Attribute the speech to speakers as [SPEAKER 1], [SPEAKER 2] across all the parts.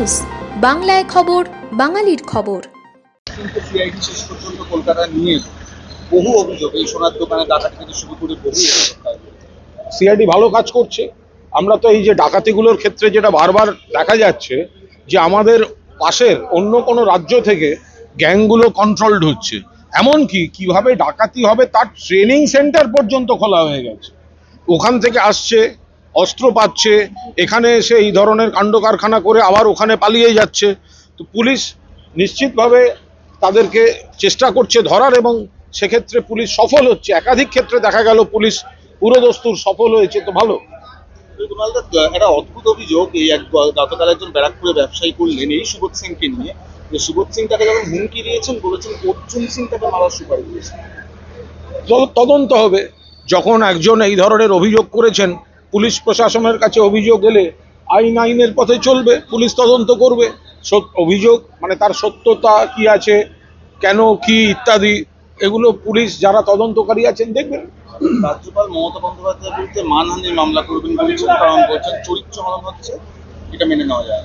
[SPEAKER 1] news বাংলায় খবর বাঙালির খবর
[SPEAKER 2] সিআইডি নিয়ে বহু অভিযোগ এই সোনার দোকানে ডাকাতি থেকে শুরু করে বহু সিআইডি ভালো কাজ করছে আমরা তো এই যে ডাকাতিগুলোর ক্ষেত্রে যেটা বারবার দেখা যাচ্ছে যে আমাদের পাশের অন্য কোনো রাজ্য থেকে গ্যাংগুলো কন্ট্রোলড হচ্ছে এমনকি কিভাবে ডাকাতি হবে তার ট্রেনিং সেন্টার পর্যন্ত খোলা হয়ে গেছে ওখান থেকে আসছে অস্ত্র পাচ্ছে এখানে এসে এই ধরনের কাণ্ড কারখানা করে আবার ওখানে পালিয়ে যাচ্ছে তো পুলিশ নিশ্চিতভাবে তাদেরকে চেষ্টা করছে ধরার এবং সেক্ষেত্রে পুলিশ সফল হচ্ছে একাধিক ক্ষেত্রে দেখা গেল পুলিশ পুরোদস্তুর সফল হয়েছে তো ভালো
[SPEAKER 3] একটা অদ্ভুত অভিযোগ এই এক গতকাল একজন ব্যারাকপুরে ব্যবসায়ী করলেন এই সুবোধ সিংকে নিয়ে যে সুবোধ সিং তাকে যখন হুমকি দিয়েছেন বলেছেন অর্জুন সিং তাকে মারার সুপারিশ দিয়েছেন
[SPEAKER 2] তদন্ত হবে যখন একজন এই ধরনের অভিযোগ করেছেন পুলিশ প্রশাসনের কাছে অভিযোগ এলে আইন আইনের পথে চলবে পুলিশ তদন্ত করবে অভিযোগ মানে তার সত্যতা কি আছে কেন কি ইত্যাদি এগুলো পুলিশ যারা তদন্তকারী আছেন দেখবেন
[SPEAKER 3] রাজ্যপাল মমতা বন্দ্যোপাধ্যায়ের বিরুদ্ধে মানহানির মামলা করবেন কারণ বলছেন চরিত্র হরণ হচ্ছে এটা মেনে নেওয়া যায়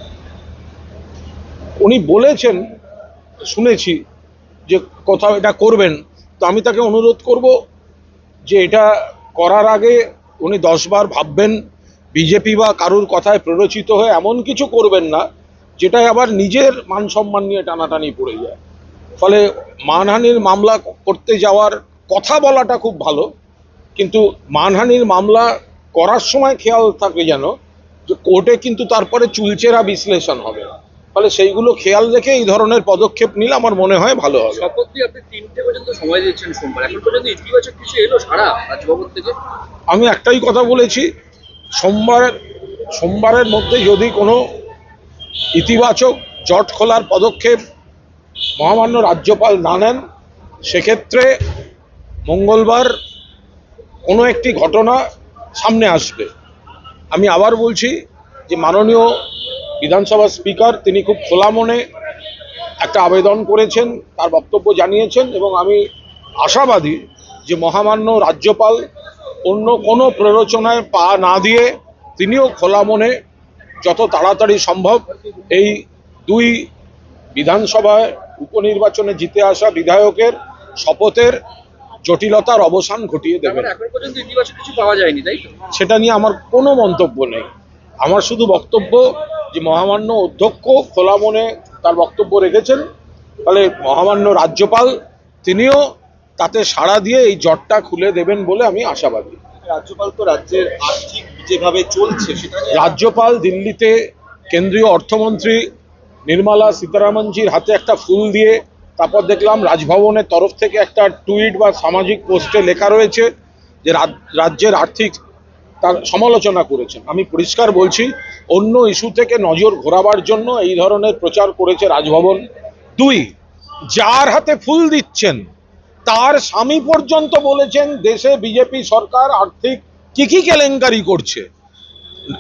[SPEAKER 2] উনি বলেছেন শুনেছি যে কোথাও এটা করবেন তো আমি তাকে অনুরোধ করব যে এটা করার আগে উনি দশবার ভাববেন বিজেপি বা কারুর কথায় প্ররোচিত হয়ে এমন কিছু করবেন না যেটাই আবার নিজের মান সম্মান নিয়ে টানাটানি পড়ে যায় ফলে মানহানির মামলা করতে যাওয়ার কথা বলাটা খুব ভালো কিন্তু মানহানির মামলা করার সময় খেয়াল থাকে যেন যে কোর্টে কিন্তু তারপরে চুলচেরা বিশ্লেষণ হবে না ফলে সেইগুলো খেয়াল রেখে এই ধরনের পদক্ষেপ নিলে আমার মনে হয় ভালো হবে আমি একটাই কথা বলেছি সোমবারের সোমবারের মধ্যে যদি কোনো ইতিবাচক জট খোলার পদক্ষেপ মহামান্য রাজ্যপাল না নেন সেক্ষেত্রে মঙ্গলবার কোনো একটি ঘটনা সামনে আসবে আমি আবার বলছি যে মাননীয় বিধানসভার স্পিকার তিনি খুব খোলা মনে একটা আবেদন করেছেন তার বক্তব্য জানিয়েছেন এবং আমি আশাবাদী যে মহামান্য রাজ্যপাল অন্য কোনো প্ররোচনায় পা না দিয়ে তিনিও খোলা মনে যত তাড়াতাড়ি সম্ভব এই দুই বিধানসভায় উপনির্বাচনে জিতে আসা বিধায়কের শপথের জটিলতার অবসান ঘটিয়ে দেবেন সেটা নিয়ে আমার কোনো মন্তব্য নেই আমার শুধু বক্তব্য যে মহামান্য অধ্যক্ষ খোলা মনে তার বক্তব্য রেখেছেন ফলে মহামান্য রাজ্যপাল তিনিও তাতে সাড়া দিয়ে এই জটটা খুলে দেবেন বলে আমি আশাবাদী
[SPEAKER 3] রাজ্যপাল তো রাজ্যের আর্থিক যেভাবে চলছে সেটা
[SPEAKER 2] রাজ্যপাল দিল্লিতে কেন্দ্রীয় অর্থমন্ত্রী নির্মলা সীতারামনজির হাতে একটা ফুল দিয়ে তারপর দেখলাম রাজভবনের তরফ থেকে একটা টুইট বা সামাজিক পোস্টে লেখা রয়েছে যে রাজ্যের আর্থিক তার সমালোচনা করেছেন আমি পরিষ্কার বলছি অন্য ইস্যু থেকে নজর ঘোরাবার জন্য এই ধরনের প্রচার করেছে রাজভবন দুই যার হাতে ফুল দিচ্ছেন তার স্বামী পর্যন্ত বলেছেন দেশে বিজেপি সরকার আর্থিক কি কি কেলেঙ্কারি করছে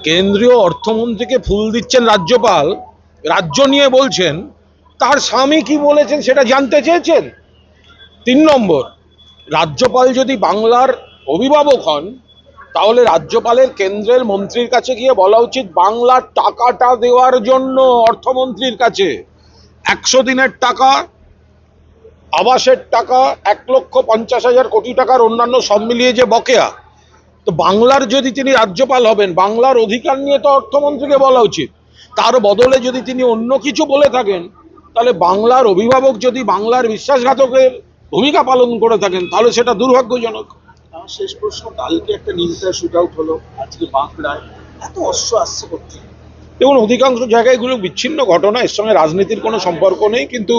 [SPEAKER 2] কেন্দ্রীয় অর্থমন্ত্রীকে ফুল দিচ্ছেন রাজ্যপাল রাজ্য নিয়ে বলছেন তার স্বামী কি বলেছেন সেটা জানতে চেয়েছেন তিন নম্বর রাজ্যপাল যদি বাংলার অভিভাবক হন তাহলে রাজ্যপালের কেন্দ্রের মন্ত্রীর কাছে গিয়ে বলা উচিত বাংলার টাকাটা দেওয়ার জন্য অর্থমন্ত্রীর কাছে একশো দিনের টাকা আবাসের টাকা এক লক্ষ পঞ্চাশ হাজার কোটি টাকার অন্যান্য সব মিলিয়ে যে বকেয়া তো বাংলার যদি তিনি রাজ্যপাল হবেন বাংলার অধিকার নিয়ে তো অর্থমন্ত্রীকে বলা উচিত তার বদলে যদি তিনি অন্য কিছু বলে থাকেন তাহলে বাংলার অভিভাবক যদি বাংলার বিশ্বাসঘাতকের ভূমিকা পালন করে থাকেন তাহলে সেটা দুর্ভাগ্যজনক
[SPEAKER 3] আমার শেষ প্রশ্ন কালকে একটা নীলতা শুট আউট হলো আজকে বাঁকুড়ায় এত অস্ত্র আসছে করতে
[SPEAKER 2] দেখুন অধিকাংশ জায়গায় এগুলো বিচ্ছিন্ন ঘটনা এর সঙ্গে রাজনীতির কোনো সম্পর্ক নেই কিন্তু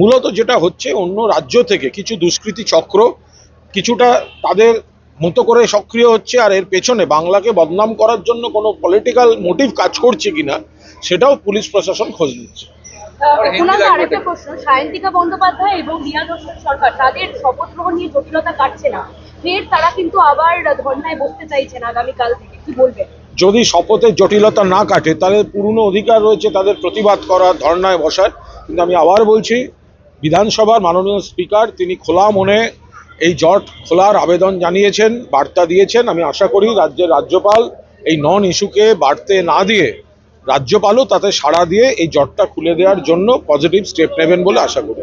[SPEAKER 2] মূলত যেটা হচ্ছে অন্য রাজ্য থেকে কিছু দুষ্কৃতি চক্র কিছুটা তাদের মতো করে সক্রিয় হচ্ছে আর এর পেছনে বাংলাকে বদনাম করার জন্য কোনো পলিটিক্যাল মোটিভ কাজ করছে কিনা সেটাও পুলিশ প্রশাসন খোঁজ নিচ্ছে
[SPEAKER 4] বন্দ্যোপাধ্যায় এবং সরকার তাদের শপথ গ্রহণ নিয়ে জটিলতা কাটছে না ফের তারা কিন্তু আবার ধর্নায় বসতে চাইছেন আগামীকাল থেকে কি বলবেন
[SPEAKER 2] যদি শপথের জটিলতা না কাটে তাদের পুরনো অধিকার রয়েছে তাদের প্রতিবাদ করার ধর্নায় বসার কিন্তু আমি আবার বলছি বিধানসভার মাননীয় স্পিকার তিনি খোলা মনে এই জট খোলার আবেদন জানিয়েছেন বার্তা দিয়েছেন আমি আশা করি রাজ্যের রাজ্যপাল এই নন ইস্যুকে বাড়তে না দিয়ে রাজ্যপালও তাতে সাড়া দিয়ে এই জটটা খুলে দেওয়ার জন্য পজিটিভ স্টেপ নেবেন বলে আশা করি